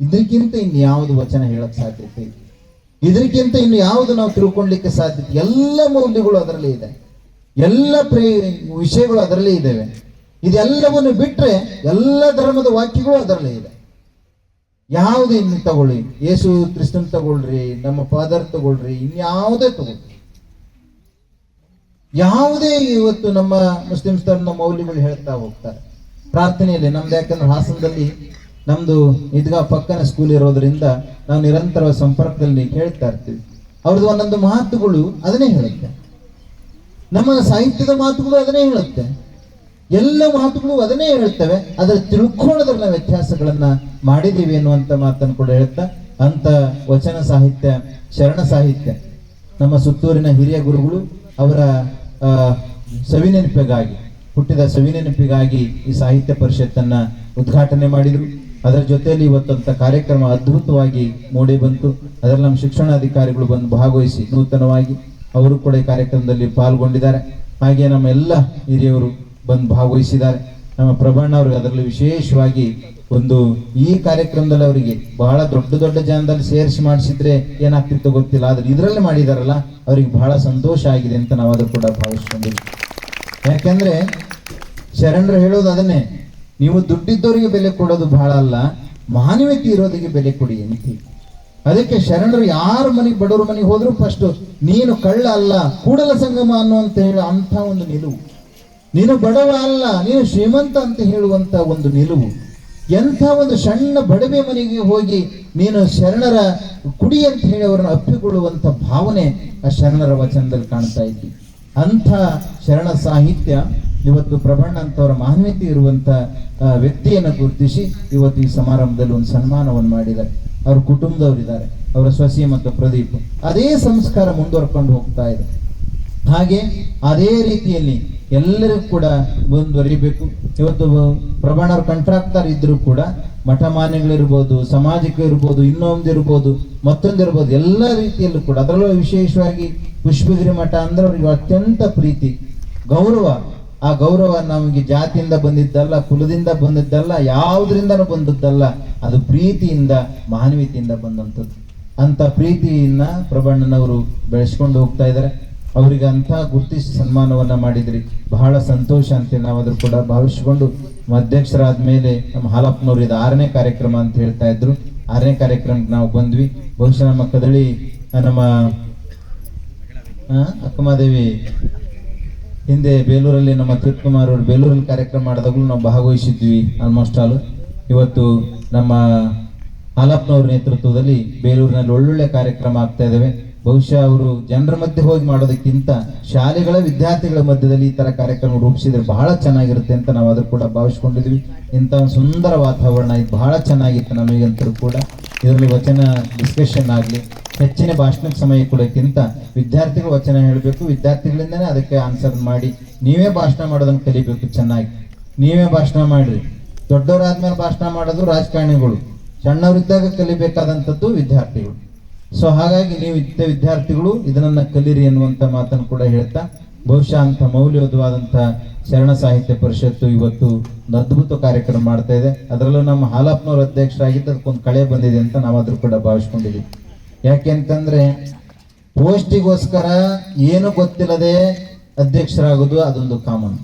ಇದಕ್ಕಿಂತ ಇನ್ನು ಯಾವುದು ವಚನ ಹೇಳಕ್ ಸಾಧ್ಯತೆ ಇದೆ? ಇದಕ್ಕಿಂತ ಇನ್ನು ಯಾವುದು ನಾವು ತಿಳ್ಕೊಳ್ಳಿಕ್ಕೆ ಸಾಧ್ಯತೆ ಎಲ್ಲ ಮೌಲ್ಯಗಳು ಅದರಲ್ಲಿ ಇದೆ. ಎಲ್ಲ ಪ್ರೇ ವಿಷಯಗಳು ಅದರಲ್ಲಿ ಇದ್ದಾವೆ ಇದೆಲ್ಲವನ್ನು ಬಿಟ್ಟರೆ ಎಲ್ಲ ಧರ್ಮದ ವಾಕ್ಯಗಳು ಅದರಲ್ಲಿ ಇದೆ. ಯಾವುದು ಇನ್ನು ತಗೊಳ್ಳಿ. ಯೇಸು ಕ್ರಿಸ್ತನ್ ತಗೊಳ್ರಿ, ನಮ್ಮ ಫಾದರ್ ತಗೊಳ್ರಿ, ಇನ್ಯಾವುದೇ ತಗೊಳ್ರಿ ಯಾವುದೇ ಇವತ್ತು ನಮ್ಮ ಮುಸ್ಲಿಂ ಧರ್ಮ ಮೌಲ್ಯಗಳು ಹೇಳ್ತಾ ಹೋಗ್ತಾರೆ. ಪ್ರಾರ್ಥನೆಯಲ್ಲಿ ನಮ್ದು ಯಾಕಂದ್ರೆ ಹಾಸನದಲ್ಲಿ ನಮ್ದು ಇದ್ಗ ಪಕ್ಕನ ಸ್ಕೂಲ್ ಇರೋದ್ರಿಂದ ನಾವು ನಿರಂತರ ಸಂಪರ್ಕದಲ್ಲಿ ಹೇಳ್ತಾ ಇರ್ತೀವಿ. ಅವ್ರದ್ದು ಒಂದೊಂದು ಮಾತುಗಳು ಅದನ್ನೇ ಹೇಳುತ್ತೆ. ನಮ್ಮ ಸಾಹಿತ್ಯದ ಮಾತುಗಳು ಅದನ್ನೇ ಹೇಳುತ್ತೆ. ಎಲ್ಲ ಮಾತುಗಳು ಅದನ್ನೇ ಹೇಳುತ್ತವೆ ಅದರ ತಿಳ್ಕೊಳ್ಳೋದ್ರನ್ನ ವ್ಯತ್ಯಾಸಗಳನ್ನ ಮಾಡಿದೀವಿ ಅನ್ನುವಂಥ ಮಾತನ್ನು ಕೂಡ ಹೇಳ್ತಾ ಅಂತ ವಚನ ಸಾಹಿತ್ಯ, ಶರಣ ಸಾಹಿತ್ಯ, ನಮ್ಮ ಸುತ್ತೂರಿನ ಹಿರಿಯ ಗುರುಗಳು ಅವರ ಸವಿನೆನಪಿಗಾಗಿ, ಹುಟ್ಟಿದ ಸವಿನೆನಪಿಗಾಗಿ ಈ ಸಾಹಿತ್ಯ ಪರಿಷತ್ತನ್ನ ಉದ್ಘಾಟನೆ ಮಾಡಿದ್ರು. ಅದರ ಜೊತೆಯಲ್ಲಿ ಇವತ್ತಂತ ಕಾರ್ಯಕ್ರಮ ಅದ್ಭುತವಾಗಿ ಮೂಡಿ ಬಂತು. ಅದರಲ್ಲಿ ನಮ್ಮ ಶಿಕ್ಷಣಾಧಿಕಾರಿಗಳು ಬಂದು ಭಾಗವಹಿಸಿ ನೂತನವಾಗಿ ಅವರು ಕೂಡ ಈ ಕಾರ್ಯಕ್ರಮದಲ್ಲಿ ಪಾಲ್ಗೊಂಡಿದ್ದಾರೆ. ಹಾಗೆ ನಮ್ಮ ಎಲ್ಲ ಹಿರಿಯವರು ಬಂದು ಭಾಗವಹಿಸಿದ್ದಾರೆ. ನಮ್ಮ ಪ್ರಭಣ್ಣ ಅವರು ಅದರಲ್ಲಿ ವಿಶೇಷವಾಗಿ ಒಂದು ಈ ಕಾರ್ಯಕ್ರಮದಲ್ಲಿ ಅವರಿಗೆ ಬಹಳ ದೊಡ್ಡ ದೊಡ್ಡ ಜನದಲ್ಲಿ ಸೇರಿಸಿ ಮಾಡಿಸಿದ್ರೆ ಏನಾಗ್ತಿತ್ತು ಗೊತ್ತಿಲ್ಲ. ಆದ್ರೆ ಇದರಲ್ಲಿ ಮಾಡಿದಾರಲ್ಲ, ಅವರಿಗೆ ಬಹಳ ಸಂತೋಷ ಆಗಿದೆ ಅಂತ ನಾವು ಅದು ಕೂಡ ಭಾವಿಸ್ಕೊಂಡಿದ್ವಿ ಯಾಕೆಂದ್ರೆ ಶರಣರು ಹೇಳೋದು ಅದನ್ನೇ ನೀವು ದುಡ್ಡಿದ್ದವರಿಗೆ ಬೆಲೆ ಕೊಡೋದು ಬಹಳ ಅಲ್ಲ ಮಾನವೀಯತೆ ಇರೋದಿಗೆ ಬೆಲೆ ಕೊಡಿ ಅಂತ ಅದಕ್ಕೆ ಶರಣರು ಯಾರ ಮನೆಗೆ ಬಡವ್ರ ಮನೆಗೆ ಹೋದ್ರು ಫಸ್ಟ್ ನೀನು ಕಳ್ಳ ಅಲ್ಲ, ಕೂಡಲ ಸಂಗಮ ಅನ್ನುವಂತ ಹೇಳಿ ಅಂತ ಒಂದು ನಿಲುವು. ನೀನು ಬಡವ ಅಲ್ಲ, ನೀನು ಶ್ರೀಮಂತ ಅಂತ ಹೇಳುವಂತ ಒಂದು ನಿಲುವು. ಎಂಥ ಒಂದು ಸಣ್ಣ ಬಡವೆ ಮನೆಗೆ ಹೋಗಿ ನೀನು ಶರಣರ ಕುಡಿ ಅಂತ ಹೇಳಿ ಅವರನ್ನು ಅಪ್ಪಿಕೊಳ್ಳುವಂತ ಭಾವನೆ ಆ ಶರಣರ ವಚನದಲ್ಲಿ ಕಾಣ್ತಾ ಇದ್ದೀವಿ ಅಂಥ ಶರಣ ಸಾಹಿತ್ಯ ಇವತ್ತು ಪ್ರಬಣ್ಣ ಅಂತವರ ಮಾನ್ಯತೆ ಇರುವಂತ ವ್ಯಕ್ತಿಯನ್ನು ಗುರುತಿಸಿ ಇವತ್ತು ಈ ಸಮಾರಂಭದಲ್ಲಿ ಒಂದು ಸನ್ಮಾನವನ್ನು ಮಾಡಿದ್ದಾರೆ. ಅವ್ರ ಕುಟುಂಬದವರಿದ್ದಾರೆ, ಅವರ ಸೊಸಿ ಮತ್ತು ಪ್ರದೀಪ್. ಅದೇ ಸಂಸ್ಕಾರ ಮುಂದುವರ್ಕೊಂಡು ಹೋಗ್ತಾ ಇದೆ. ಹಾಗೆ ಅದೇ ರೀತಿಯಲ್ಲಿ ಎಲ್ಲರಿಗೂ ಕೂಡ ಮುಂದುವರಿಬೇಕು. ಇವತ್ತು ಪ್ರಬಣರು ಕಂಟ್ರಾಕ್ಟರ್ ಇದ್ರು ಕೂಡ ಮಠ ಮಾನ್ಯಗಳಿರ್ಬೋದು ಸಾಮಾಜಿಕ ಇರ್ಬೋದು ಇನ್ನೊಂದಿರ್ಬೋದು ಮತ್ತೊಂದಿರ್ಬೋದು ಎಲ್ಲ ರೀತಿಯಲ್ಲೂ ಕೂಡ ಅದರಲ್ಲೂ ವಿಶೇಷವಾಗಿ ಪುಷ್ಪಗಿರಿ ಮಠ ಅಂದ್ರೆ ಅವರಿಗೆ ಅತ್ಯಂತ ಪ್ರೀತಿ, ಗೌರವ. ಆ ಗೌರವ ನಮಗೆ ಜಾತಿಯಿಂದ ಬಂದಿದ್ದಲ್ಲ ಕುಲದಿಂದ ಬಂದಿದ್ದಲ್ಲ ಯಾವುದರಿಂದನೂ ಬಂದದ್ದಲ್ಲ ಅದು ಪ್ರೀತಿಯಿಂದ ಮಾನವೀಯತೆಯಿಂದ ಬಂದಂಥದ್ದು. ಅಂತ ಪ್ರೀತಿಯನ್ನ ಪ್ರಬಣ್ಣನವರು ಬೆಳೆಸ್ಕೊಂಡು ಹೋಗ್ತಾ ಇದ್ದಾರೆ. ಅವರಿಗೆ ಅಂತ ಗುರುತಿಸಿ ಸನ್ಮಾನವನ್ನ ಮಾಡಿದ್ರಿ. ಬಹಳ ಸಂತೋಷ ಅಂತ ನಾವಾದ್ರೂ ಕೂಡ ಭಾವಿಸಿಕೊಂಡು ಅಧ್ಯಕ್ಷರಾದ ಮೇಲೆ ನಮ್ಮ ಹಾಲಪ್ಪನವರು ಇದು ಆರನೇ ಕಾರ್ಯಕ್ರಮ ಅಂತ ಹೇಳ್ತಾ ಇದ್ರು. ಆರನೇ ಕಾರ್ಯಕ್ರಮಕ್ಕೆ ನಾವು ಬಂದ್ವಿ. ಬಹುಶಃ ನಮ್ಮ ಕದಳಿ ನಮ್ಮ ಆ, ಅಕ್ಕಮಹಾದೇವಿ ಹಿಂದೆ ಬೇಲೂರಲ್ಲಿ ನಮ್ಮ ಕುಮಾರ್ ಅವರು ಬೇಲೂರಲ್ಲಿ ಕಾರ್ಯಕ್ರಮ ಮಾಡಿದಾಗಲೂ ನಾವು ಭಾಗವಹಿಸಿದ್ವಿ ಆಲ್ಮೋಸ್ಟ್ ಆಲ್ ಇವತ್ತು ನಮ್ಮ ಹಾಲಪ್ಪನವ್ರ ನೇತೃತ್ವದಲ್ಲಿ ಬೇಲೂರಿನಲ್ಲಿ ಒಳ್ಳೊಳ್ಳೆ ಕಾರ್ಯಕ್ರಮ ಆಗ್ತಾ ಇದ್ದಾವೆ ಬಹುಶಃ ಅವರು ಜನರ ಮಧ್ಯೆ ಹೋಗಿ ಮಾಡೋದಕ್ಕಿಂತ ಶಾಲೆಗಳ ವಿದ್ಯಾರ್ಥಿಗಳ ಮಧ್ಯದಲ್ಲಿ ಈ ಥರ ಕಾರ್ಯಕ್ರಮ ರೂಪಿಸಿದ್ರೆ ಬಹಳ ಚೆನ್ನಾಗಿರುತ್ತೆ ಅಂತ ನಾವು ಅದ್ರ ಕೂಡ ಭಾವಿಸ್ಕೊಂಡಿದ್ವಿ. ಇಂಥ ಒಂದು ಸುಂದರ ವಾತಾವರಣ, ಇದು ಬಹಳ ಚೆನ್ನಾಗಿತ್ತು ನಮಗಂತರೂ ಕೂಡ. ಇದರಲ್ಲಿ ವಚನ ಡಿಸ್ಕಷನ್ ಆಗಲಿ ಹೆಚ್ಚಿನ ಭಾಷಣಕ್ಕೆ ಸಮಯ ಕೊಡೋಕ್ಕಿಂತ ವಿದ್ಯಾರ್ಥಿಗಳು ವಚನ ಹೇಳಬೇಕು, ವಿದ್ಯಾರ್ಥಿಗಳಿಂದನೇ ಅದಕ್ಕೆ ಆನ್ಸರ್ ಮಾಡಿ. ನೀವೇ ಭಾಷಣ ಮಾಡೋದನ್ನು ಕಲಿಬೇಕು ಚೆನ್ನಾಗಿ. ನೀವೇ ಭಾಷಣ ಮಾಡಿರಿ. ದೊಡ್ಡವರಾದ್ಮೇಲೆ ಭಾಷಣ ಮಾಡೋದು ರಾಜಕಾರಣಿಗಳು. ಸಣ್ಣವರಿದ್ದಾಗ ಕಲಿಬೇಕಾದಂಥದ್ದು ವಿದ್ಯಾರ್ಥಿಗಳು. ಸೊ ಹಾಗಾಗಿ ನೀವು ಇದ್ದ ವಿದ್ಯಾರ್ಥಿಗಳು, ಇದನ್ನ ಕಲಿರಿ ಅನ್ನುವಂತ ಮಾತನ್ನು ಕೂಡ ಹೇಳ್ತಾ, ಬಹುಶಃ ಅಂಥ ಮೌಲ್ಯಯುತವಾದಂಥ ಶರಣ ಸಾಹಿತ್ಯ ಪರಿಷತ್ತು ಇವತ್ತು ಒಂದು ಅದ್ಭುತ ಕಾರ್ಯಕ್ರಮ ಮಾಡ್ತಾ ಇದೆ. ಅದರಲ್ಲೂ ನಮ್ಮ ಹಾಲಪ್ಪನವ್ರ ಅಧ್ಯಕ್ಷರಾಗಿದ್ದು ಅದಕ್ಕೊಂದು ಕಳೆ ಬಂದಿದೆ ಅಂತ ನಾವಾದ್ರೂ ಕೂಡ ಭಾವಿಸ್ಕೊಂಡಿದ್ದೀವಿ. ಯಾಕೆ ಅಂತಂದ್ರೆ ಪೋಸ್ಟಿಗೋಸ್ಕರ ಏನು ಗೊತ್ತಿಲ್ಲದೆ ಅಧ್ಯಕ್ಷರಾಗೋದು ಅದೊಂದು ಕಾಮನ್.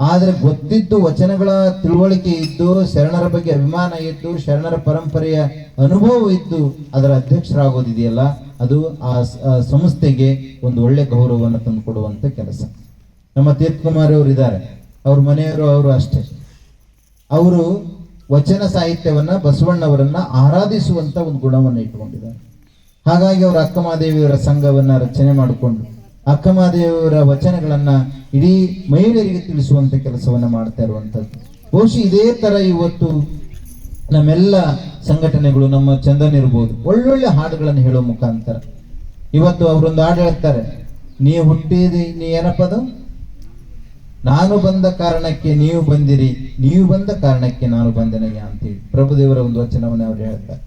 ಆದ್ರೆ ಗೊತ್ತಿದ್ದು ವಚನಗಳ ತಿಳುವಳಿಕೆ ಇದ್ದು, ಶರಣರ ಬಗ್ಗೆ ಅಭಿಮಾನ ಇದ್ದು, ಶರಣರ ಪರಂಪರೆಯ ಅನುಭವ ಇದ್ದು ಅದರ ಅಧ್ಯಕ್ಷರಾಗೋದಿದೆಯಲ್ಲ, ಅದು ಆ ಸಂಸ್ಥೆಗೆ ಒಂದು ಒಳ್ಳೆ ಗೌರವವನ್ನು ತಂದುಕೊಡುವಂತ ಕೆಲಸ. ನಮ್ಮ ತೀರ್ಥಕುಮಾರ್ ಅವರು ಇದ್ದಾರೆ. ಅವ್ರ ಮನೆಯವರು ಅವರು ಅಷ್ಟೇ. ಅವರು ವಚನ ಸಾಹಿತ್ಯವನ್ನ ಬಸವಣ್ಣವರನ್ನ ಆರಾಧಿಸುವಂತ ಒಂದು ಗುಣವನ್ನು ಇಟ್ಟುಕೊಂಡಿದ್ದಾರೆ. ಹಾಗಾಗಿ ಅವರು ಅಕ್ಕಮಹಾದೇವಿಯವರ ಸಂಘವನ್ನ ರಚನೆ ಮಾಡಿಕೊಂಡು ಅಕ್ಕಮಹಾದೇವಿಯವರ ವಚನಗಳನ್ನ ಇಡೀ ಮಹಿಳೆಯರಿಗೆ ತಿಳಿಸುವಂತ ಕೆಲಸವನ್ನ ಮಾಡ್ತಾ ಇರುವಂತದ್ದು. ಬಹುಶಃ ಇದೇ ತರ ಇವತ್ತು ನಮ್ಮೆಲ್ಲ ಸಂಘಟನೆಗಳು ನಮ್ಮ ಚಂದನ್ ಇರ್ಬೋದು, ಒಳ್ಳೊಳ್ಳೆ ಹಾಡುಗಳನ್ನು ಹೇಳೋ ಮುಖಾಂತರ. ಇವತ್ತು ಅವರೊಂದು ಹಾಡು ಹೇಳ್ತಾರೆ, ನೀ ಹುಟ್ಟಿದಿ, ನೀ ಏನಪ್ಪ ಅದು ನಾನು ಬಂದ ಕಾರಣಕ್ಕೆ ನೀವು ಬಂದಿರಿ, ನೀವು ಬಂದ ಕಾರಣಕ್ಕೆ ನಾನು ಬಂದೆನಯ್ಯ ಅಂತೇಳಿ. ಪ್ರಭುದೇವರ ಒಂದು ವಚನವನ್ನು ಅವ್ರು ಹೇಳ್ತಾರೆ.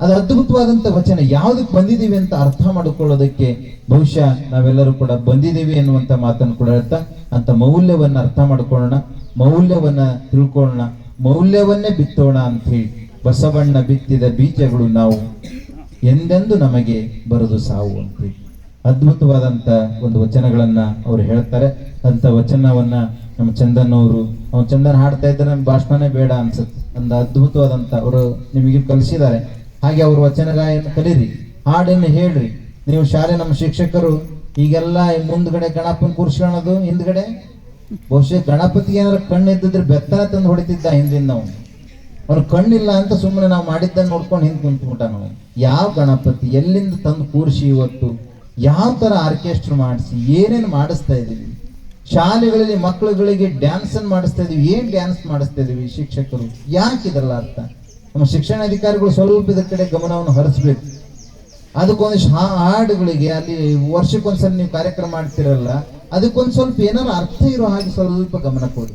ಅದು ಅದ್ಭುತವಾದಂತ ವಚನ. ಯಾವ್ದಕ್ಕೆ ಬಂದಿದ್ದೀವಿ ಅಂತ ಅರ್ಥ ಮಾಡಿಕೊಳ್ಳೋದಕ್ಕೆ ಬಹುಶಃ ನಾವೆಲ್ಲರೂ ಕೂಡ ಬಂದಿದ್ದೀವಿ ಎನ್ನುವಂತ ಮಾತನ್ನು ಕೂಡ ಹೇಳ್ತಾ, ಅಂತ ಮೌಲ್ಯವನ್ನ ಅರ್ಥ ಮಾಡ್ಕೊಳ್ಳೋಣ. ಮೌಲ್ಯವನ್ನ ತಿಳ್ಕೊಳ್ಳೋಣ. ಮೌಲ್ಯವನ್ನೇ ಬಿತ್ತೋಣ ಅಂತ ಹೇಳಿ ಬಸವಣ್ಣ ಬಿತ್ತಿದ ಬೀಜಗಳು ನಾವು. ಎಂದೆಂದು ನಮಗೆ ಬರೆದು ಸಾವು ಅಂತ ಅದ್ಭುತವಾದಂತ ಒಂದು ವಚನಗಳನ್ನ ಅವ್ರು ಹೇಳ್ತಾರೆ. ಅಂತ ವಚನವನ್ನ ನಮ್ಮ ಚಂದನ್ ಅವರು ಅವ್ನು ಚಂದನ್ ಹಾಡ್ತಾ ಇದ್ರೆ ನಮ್ಗೆ ಭಾಷಣನೇ ಬೇಡ ಅನ್ಸುತ್ತೆ. ಅಂದ ಅದ್ಭುತವಾದಂತ ಅವರು ನಿಮಗೆ ಕಲಿಸಿದ್ದಾರೆ. ಹಾಗೆ ಅವ್ರ ವಚನ ಗಾಯನ ಕಲೀರಿ, ಹಾಡನ್ನು ಹೇಳ್ರಿ. ನೀವು ಶಾಲೆ ನಮ್ಮ ಶಿಕ್ಷಕರು, ಈಗೆಲ್ಲ ಮುಂದ್ಗಡೆ ಗಣಪನ ಕೂರ್ಸ್ಕೊಳ್ಳೋದು ಹಿಂದ್ಗಡೆ? ಬಹುಶಃ ಗಣಪತಿಗೆ ಏನಾದ್ರು ಕಣ್ಣು ಇದ್ದಿದ್ರೆ ಬೆತ್ತನ ತಂದು ಹೊಡಿತಿದ್ದ ಹಿಂದಿಂದ ನಾವು ಅವ್ರ ಕಣ್ಣಿಲ್ಲ ಅಂತ ಸುಮ್ಮನೆ ನಾವು ಮಾಡಿದ್ದನ್ನು ನೋಡ್ಕೊಂಡು ಹಿಂದೆ ಕುಂತ್ಬಿಟ್ಟ ನಾವು ಯಾವ ಗಣಪತಿ ಎಲ್ಲಿಂದ ತಂದು ಕೂರಿಸಿ ಇವತ್ತು? ಯಾವ ತರ ಆರ್ಕೆಸ್ಟ್ರ್ ಮಾಡಿಸಿ? ಏನೇನು ಮಾಡಿಸ್ತಾ ಇದೀವಿ ಶಾಲೆಗಳಲ್ಲಿ ಮಕ್ಕಳುಗಳಿಗೆ ಡ್ಯಾನ್ಸ್ ಅನ್ನು ಮಾಡಿಸ್ತಾ ಇದೀವಿ ಏನ್ ಡ್ಯಾನ್ಸ್ ಮಾಡಿಸ್ತಾ ಇದೀವಿ ಶಿಕ್ಷಕರು? ಯಾಕಿದ್ರಲ್ಲ ಅರ್ಥ? ನಮ್ಮ ಶಿಕ್ಷಣ ಅಧಿಕಾರಿಗಳು ಸ್ವಲ್ಪ ಇದ್ರ ಕಡೆ ಗಮನವನ್ನು ಹರಿಸ್ಬೇಕು. ಅದಕ್ಕೊಂದಿಷ್ಟು ಹಾ, ಹಾಡುಗಳಿಗೆ ಅಲ್ಲಿ ವರ್ಷಕ್ಕೊಂದ್ಸಲ ನೀವು ಕಾರ್ಯಕ್ರಮ ಮಾಡ್ತಿರಲ್ಲ, ಅದಕ್ಕೊಂದು ಸ್ವಲ್ಪ ಏನಾರು ಅರ್ಥ ಇರೋ ಹಾಗೆ ಸ್ವಲ್ಪ ಗಮನ ಕೊಡಿ.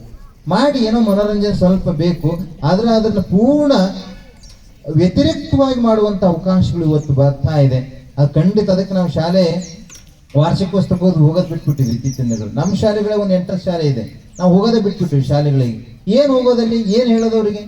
ಮಾಡಿ ಏನೋ ಮನೋರಂಜನೆ ಸ್ವಲ್ಪ ಬೇಕು, ಆದರೆ ಅದನ್ನು ಪೂರ್ಣ ವ್ಯತಿರಿಕ್ತವಾಗಿ ಮಾಡುವಂಥ ಅವಕಾಶಗಳು ಇವತ್ತು ಬರ್ತಾ ಇದೆ. ಅದು ಖಂಡಿತ ಅದಕ್ಕೆ ನಾವು ಶಾಲೆ ವಾರ್ಷಿಕೋತ್ಸವಕ್ಕೆ ಹೋಗೋದು ಬಿಟ್ಬಿಟ್ಟಿವಿ ಇತ್ತೀಚಿನ ದಿನಗಳು. ನಮ್ಮ ಶಾಲೆಗಳೇ ಒಂದು ಎಂಟ್ರೆನ್ಸ್ ಶಾಲೆ ಇದೆ. ನಾವು ಹೋಗೋದೇ ಬಿಟ್ಬಿಟ್ಟಿವಿ ಶಾಲೆಗಳಿಗೆ. ಏನು ಹೋಗೋದಲ್ಲಿ, ಏನು ಹೇಳೋದವ್ರಿಗೆ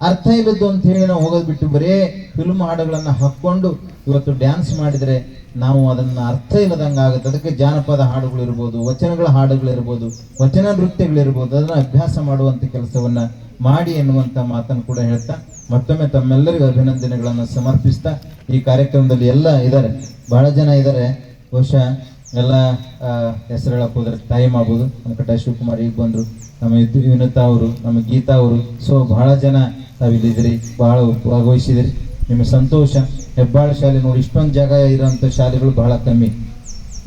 ಅರ್ಥ ಇಲ್ಲದ್ದು ಅಂತ ಹೇಳಿ ನಾವು ಹೋಗೋದು ಬಿಟ್ಟು ಬರೀ ಫಿಲ್ಮ್ ಹಾಡುಗಳನ್ನು ಹಾಕೊಂಡು ಇವತ್ತು ಡ್ಯಾನ್ಸ್ ಮಾಡಿದ್ರೆ ನಾವು ಅದನ್ನ ಅರ್ಥ ಇಲ್ಲದಂಗ ಆಗುತ್ತೆ. ಅದಕ್ಕೆ ಜಾನಪದ ಹಾಡುಗಳು ಇರ್ಬೋದು ವಚನಗಳ ಹಾಡುಗಳು ಇರ್ಬೋದು ವಚನ ನೃತ್ಯಗಳಿರ್ಬೋದು, ಅದನ್ನ ಅಭ್ಯಾಸ ಮಾಡುವಂತ ಕೆಲಸವನ್ನ ಮಾಡಿ ಎನ್ನುವಂಥ ಮಾತನ್ನು ಕೂಡ ಹೇಳ್ತಾ ಮತ್ತೊಮ್ಮೆ ತಮ್ಮೆಲ್ಲರಿಗೂ ಅಭಿನಂದನೆಗಳನ್ನು ಸಮರ್ಪಿಸ್ತಾ ಈ ಕಾರ್ಯಕ್ರಮದಲ್ಲಿ ಎಲ್ಲ ಇದ್ದಾರೆ ಬಹಳ ಜನ ಇದ್ದಾರೆ ಬಹುಶಃ ಎಲ್ಲ ಹೆಸರು ಹೇಳಕ್ಕೆ ಹೋದ್ರೆ ಟೈಮ್ ಆಗ್ಬೋದು. ನಮ್ಮ ಶಿವಕುಮಾರಿ ಶಿವಕುಮಾರ್ ಈಗ ಬಂದ್ರು. ನಮ್ಮ ಯುದ್ಧ ವಿನುತಾ ಅವರು, ನಮ್ಮ ಗೀತಾ ಅವರು, ಸೊ ಬಹಳ ಜನ ತಾವಿಲ್ಲಿದ್ದೀರಿ ಬಹಳ ಭಾಗವಹಿಸಿದಿರಿ ನಿಮ್ಮ ಸಂತೋಷ, ಹೆಬ್ಬಾಳ ಶಾಲೆ ನೋಡಿ, ಇಷ್ಟೊಂದು ಜಾಗ ಇರೋಂಥ ಶಾಲೆಗಳು ಬಹಳ ಕಮ್ಮಿ.